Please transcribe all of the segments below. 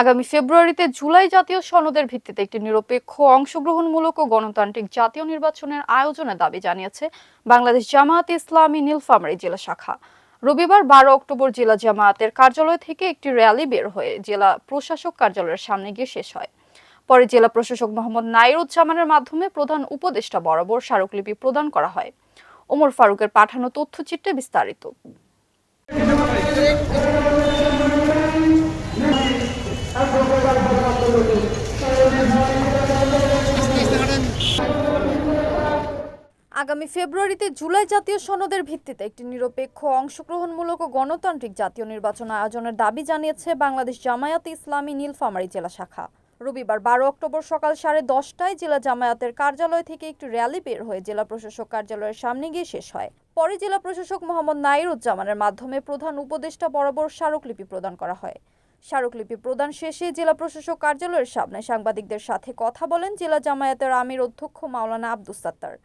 আগামী ফেব্রুয়ারিতে জুলাই জাতীয় সনদের ভিত্তিতে একটি নিরপেক্ষ, অংশগ্রহণমূলক ও গণতান্ত্রিক জাতীয় নির্বাচনের আয়োজনের দাবি জানিয়েছে বাংলাদেশ জামায়াত ইসলামী নীলফামারী জেলা শাখা। রবিবার বারো অক্টোবর জেলা জামায়াতের কার্যালয় থেকে একটি র্যালি বের হয়ে জেলা প্রশাসক কার্যালয়ের সামনে গিয়ে শেষ হয়। পরে জেলা প্রশাসক মোহাম্মদ নাইরুজ্জামানের মাধ্যমে প্রধান উপদেষ্টা বরাবর স্মারকলিপি প্রদান করা হয়। ওমর ফারুকের পাঠানো তথ্যচিত্রে বিস্তারিত। আগামী ফেব্রুয়ারিতে জুলাই জাতীয় সনদের ভিত্তিতে একটি নিরপেক্ষ, অংশগ্রহণমূলক ও গণতান্ত্রিক জাতীয় নির্বাচন আয়োজনের দাবি জানিয়েছে বাংলাদেশ জামায়াত ইসলামী নীলফামারী জেলা শাখা। রবিবার বারো অক্টোবর সকাল সাড়ে দশটায় জেলা জামায়াতের কার্যালয় থেকে একটি র্যালি বের হয়ে জেলা প্রশাসক কার্যালয়ের সামনে গিয়ে শেষ হয়। পরে জেলা প্রশাসক মোহাম্মদ নাইরুজ্জামানের মাধ্যমে প্রধান উপদেষ্টা বরাবর স্মারকলিপি প্রদান করা হয়। স্মারকলিপি প্রদান শেষে জেলা প্রশাসক কার্যালয়ের সামনে সাংবাদিকদের সাথে কথা বলেন জেলা জামায়াতের আমির অধ্যক্ষ মাওলানা আব্দুস সাত্তার।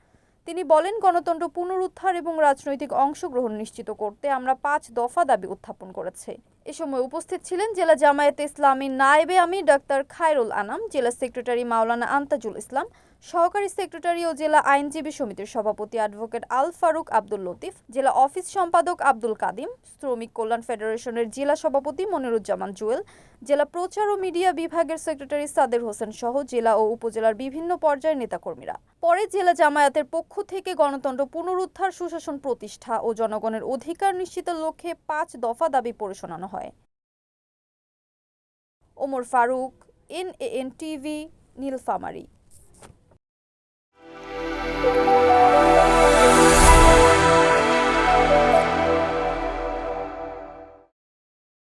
তিনি বলেন, গণতন্ত্র পুনরুদ্ধার এবং রাজনৈতিক অংশগ্রহণ নিশ্চিত করতে আমরা পাঁচ দফা দাবি উত্থাপন করেছে। এ সময় উপস্থিত ছিলেন জেলা জামায়াতে ইসলামী নায়েবে আমি ডাক্তার খায়রুল আনাম, জেলা সেক্রেটারি মাওলানা আন্তাজুল ইসলাম, সহকারী সেক্রেটারি ও জেলা আইনজীবী সমিতির সভাপতি অ্যাডভোকেট আল ফারুক আব্দুল লতিফ, জেলা অফিস সম্পাদক আব্দুল কাদিম, শ্রমিক কল্যাণ ফেডারেশনের জেলা সভাপতি মনিরুজ্জামান জুয়েল, জেলা প্রচার ও মিডিয়া বিভাগের সেক্রেটারি সাদের হোসেন সহ জেলা ও উপজেলার বিভিন্ন পর্যায়ের নেতাকর্মীরা। পরে জেলা জামায়াতের পক্ষ থেকে গণতন্ত্র পুনরুদ্ধার সুশাসন প্রতিষ্ঠা ও জনগণের অধিকার নিশ্চিতের লক্ষ্যে পাঁচ দফা দাবি পড়ে শোনানো হয়। Omar Faruk N A N TV Nilphamari.